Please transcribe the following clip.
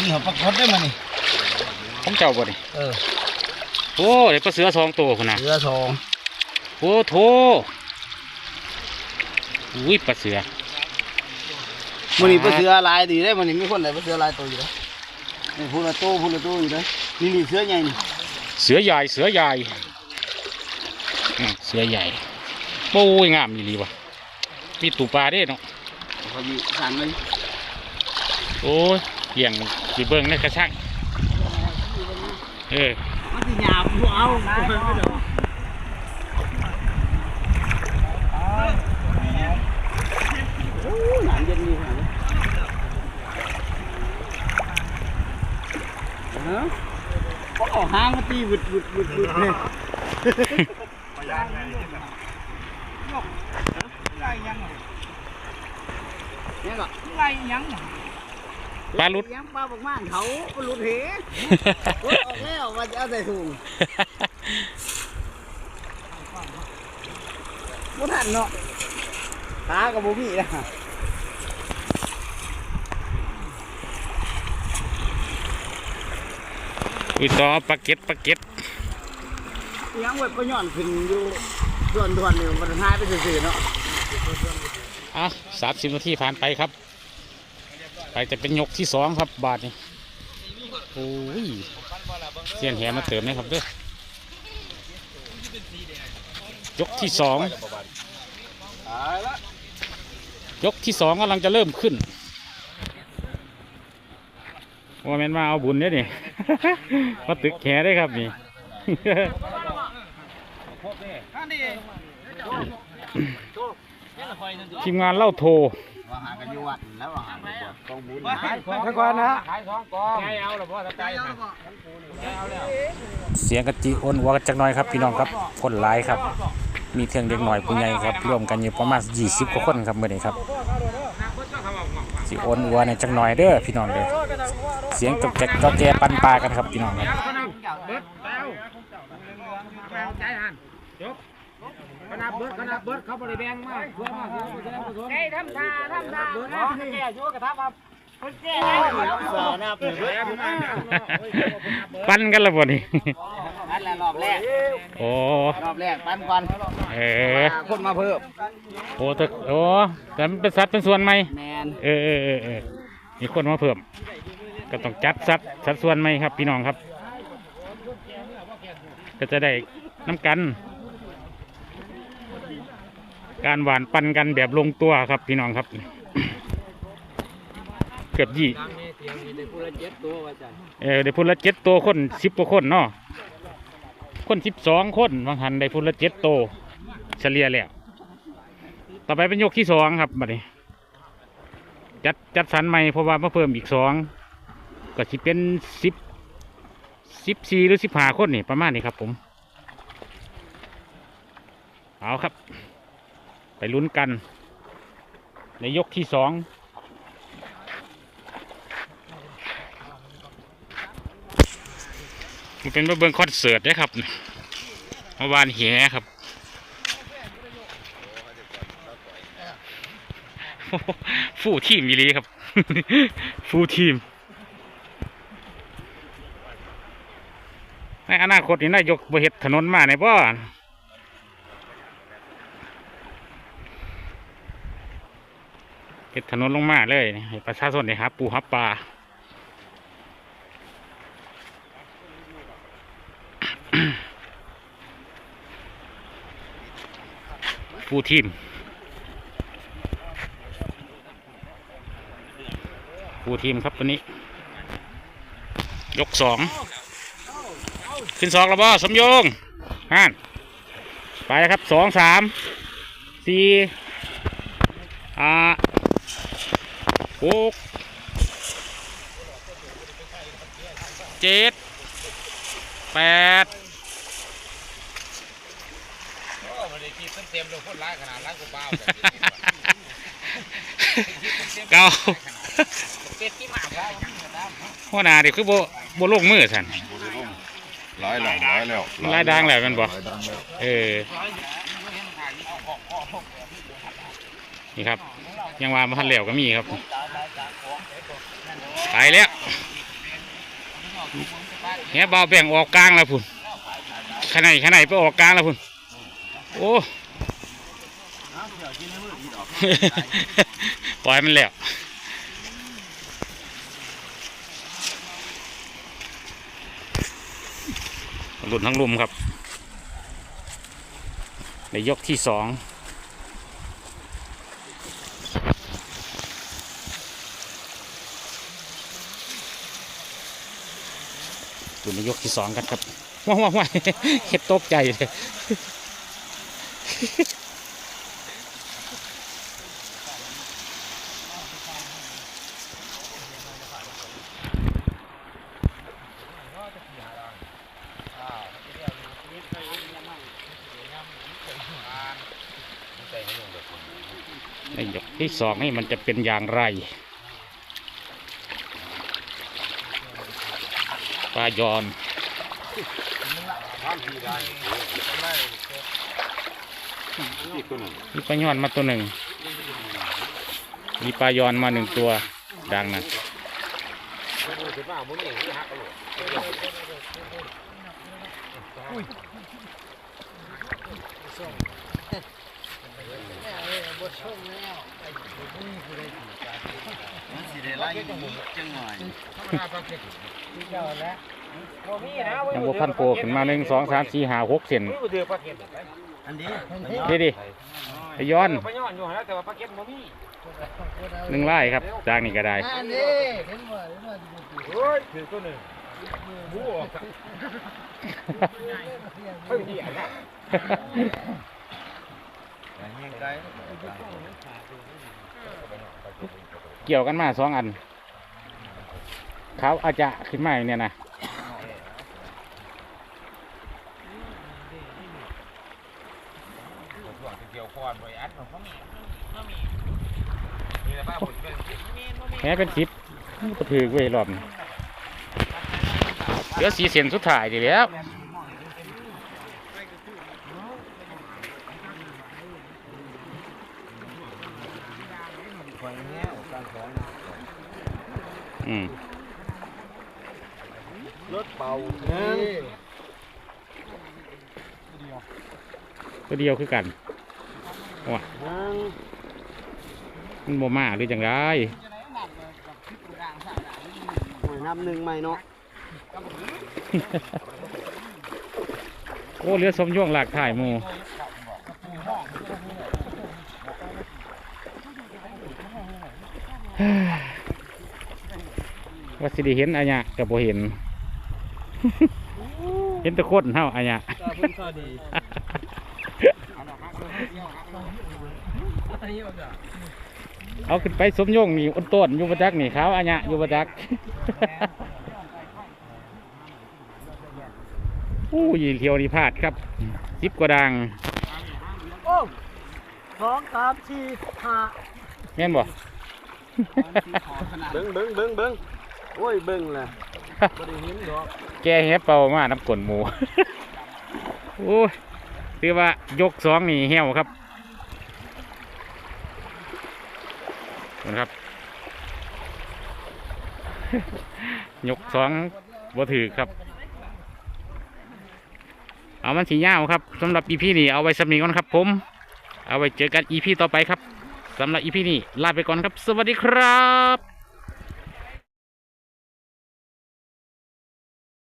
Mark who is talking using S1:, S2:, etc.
S1: กินหัวปลาคดได้มานี่
S2: ของเจ้าบ่นี่
S1: เออ
S2: โอ้เดี๋ยวปลาเสือสองตัวคนน่ะ
S1: เรือทอง
S2: โอ้โถอุ้ยปลาเสือ
S1: มันนี่ปลาเสือลายดีได้มันนี่มีคนไหนปลาเสือลายตัวอยู่นะนี่พูละโตพูละโตอยู่นะนี่นี่เสือใหญ่นี่
S2: เสือใหญ่เสือใหญ่อืมเสือใหญ่โอ้ยงามดีวะมีตูปลาเด้เนาะ
S1: เขาอยู่สั่งเลย
S2: โอ้ย เลี้ยงสีเบิ้งในกระชังเออ
S1: มันสิหยาบหัวเอาโอ้ยหนามเย็นดีขนาดนี้เออก็ออกหางมาตีบึดบึดบึดบึดเนี่ยเนี่ยก็
S3: ไล่ยัง
S2: ปลาลุด
S1: ยังปลาบักม่านเขาปลาลุดเหรถออกแล้วว่าจะเอาใส่ถุงบ่ทันเนาะตากับบ่มีนะ
S2: อุ้ยต่อปลาเก็ตปลาเก็ต
S1: ยังไว้ประย่อนขึ้นอยู่ส่วนด่วนนี่มันหายไปซื่อๆเนาะ
S2: อะสามสิบนาทีผ่านไปครับ ไปจะเป็นยกที่สองครับบาทนี่โอ้ยเสียนแหมาเติมนะครับเด้อยกที่สอง
S1: ย
S2: กที่สองกำลังจะเริ่มขึ้นว่าแม่นมาเอาบุญเนี่ยนี่มาตึกแขได้ครับนี่ทีมงานเล่าโทร
S1: ว่าหากันอยู่วัดแล้วว่าหากันอยู่วัดกองบุญ
S3: ขายก่อนนะ
S2: เสียงกะจิอ้นวัวกันจักหน่อยครับ พี่น้องครับคนหลายครับ มีเพียงเด็กหน่อยผู้ใหญ่ครับรวมกันอยู่ประมาณ20กว่าคนครับเมื่อนี้ครับสิอ้นวัวเนี่ยจักหน่อยเด้อพี่น้องเด้อเสียงจกแจกจอกแกปันปลากันครับพี่น้องครับ
S3: ใจหั นจบขนาดเบิดขนาดเบิดเขาบริแบงมากเพื่อมาเพื่อมาแสดงกุศลไอ้ทำท่าทำท่าแก่ชั่วกระทับครับคนแก่ได้แล้ว
S1: สาหน้าเปิดเว้ย
S2: ปั้นกันแล้วบ่นี่
S1: อันละรอบแรก
S2: โอ้
S1: รอบแรกปันก่อน
S2: เออ
S1: หาคนมาเพิ่ม
S2: โอ้แต่โอ้แต่มันเป็นสัตว์เป็นส่วนไหม
S1: แมน
S2: เออเออเออเออมีคนมาเพิ่ม ก็ต้องจัดสัดสัดส่วนไหมครับ พี่น้องครับ ก็จะได้น้ำกัน การหวานปันกันแบบลงตัวครับพี่น้องครับ เกือบยี่เออได้พูดละเจ็ดตัวคนสิบกว่าคนเนาะคนสิบสองคนบางหันได้พูดละเจ็ดตัวเฉลี่ยแล้วต่อไปเป็นยกที่สองครับบัดนี้จัดจัดสรรใหม่เพราะว่ามาเพิ่มอีกสองก็สิเป็นสิบสิบสี่หรือสิบห้าคนนี่ประมาณนี้ครับผม เอาครับ ไปลุ้นกัน ในยกที่สองมันเป็นมาเบิงคอนเสิร์ตเด้อครับเมื่อวานแหครับฟู่ทีมอีหลีครับ ฟู่ทีม ในอนาคตนี่นายกบเฮ็ดถนนมาในบ่ เฮ็ดถนนลงมาเลยให้ประชาชนได้หาปูหาปลาฟู่ทีมฟูทีมครับวันนี้ ยกสองขึ้นสองแล้วบ่สมโยงฮันไปครับสองสามสี่ห้า หกเจ็ดแปดเก้า
S3: เป็ดที่หมาครับ
S2: หัวหน้าเด็กคือโบโบลงมือสัน
S4: ร้ายแล้วร้ายแล้ว
S2: ลายดังแล้วแมันบ่
S4: ร้ายดังแล้ว
S2: เออนี่ครับ ยังว่ามาทันแล้วก็มีครับไปแล้วเนี้ยเบาแบ่งออกกลางแล้วพุ่นข้างในข้างในไปออกกลางแล้วพุ่นโอ้ปล่อยมันแล้วหลุดทั้งลุมครับ ในยกที่สอง ดูในยกที่สองกันครับว้าวว้าวเฮ็ดตกใจเลยในยกที่สองนี่มันจะเป็นอย่างไร ปลายอนมีปลายอนมาตัวหนึ่ง มีปลายอนมาหนึ่งตัว ดังนะยั งบ่พันโปขึ้นมาหนึ่งสองสามสี่ห้าหกเซน
S3: นี่บ่ถือปลาเก็ด
S1: อันนี้
S2: นี่ดิปลายอน
S3: ปลาย้อนอยู่แล้วแต่ว่าปลาเก็ดบ่มี
S2: หนึ่งไร่ครับจากนี่ก็ได้
S1: อันนี้เห็นบ่เห็นบ่
S3: เฮ้ยถือตัวหนึ่งบูออกเฮ้ยเหี้ยนะ
S2: เกี่ยวกันมาสองอันเขาอาจจะขึ้นมาอยู่เนี่ยนะ
S3: เกี่ยวก่อนไว้อัดมันบ่มีบ่มีนี่แหละป้าผมเป็นมีบ่
S2: เป็นสิบก็ถือเว้ยรอบนี้เดี๋ยวสีเสียนสุดท้ายดีแล้ว อืม
S1: รถเป่าหนึ่ง
S2: ตัวเดียวคือกันว้า
S1: หนึ่ง
S2: มันบ่มาหรือจังไร
S1: หวยนับหนึ่งใหม่เนาะ
S2: โอ้เรือสมย่วงหลากถ่ายหมู ว่าสิได้เห็นอะเนี่ยกับบ่เห็น เห็นแตะโคตรเฮาอะเนี่ย
S1: ก็เพิ่นข้อดี
S2: เอาขึ้นไปสมย่งนี่อ้นต้นอยู่ประจักนี่เขาอะเนี่ยอยู่ประจักอู้ยเที่ยวนี่พลาดครับสิบกว่าดัง
S1: โอ้สองสามสี่ห้า
S2: แม่นบ่
S1: เบิ้งเบิ้งเบิ้งเบิ้งโอ้ยเบิ้งแหละบ่ได้เห็นดอก
S2: แกเฮ็ดเป่ามาน้ำกลนหมูโอ้ยถือว่ายกสองนี่เหี่ยวครับนะครับ ยกสองบ่ถือครับ เอามันสีเงาวครับสำหรับอีพีนี้เอาไว้สำนีก่อนครับ ผม เอาไว้เจอกันอีพีต่อไปครับ สำหรับอีพีนี้ลาไปก่อนครับ สวัสดีครับ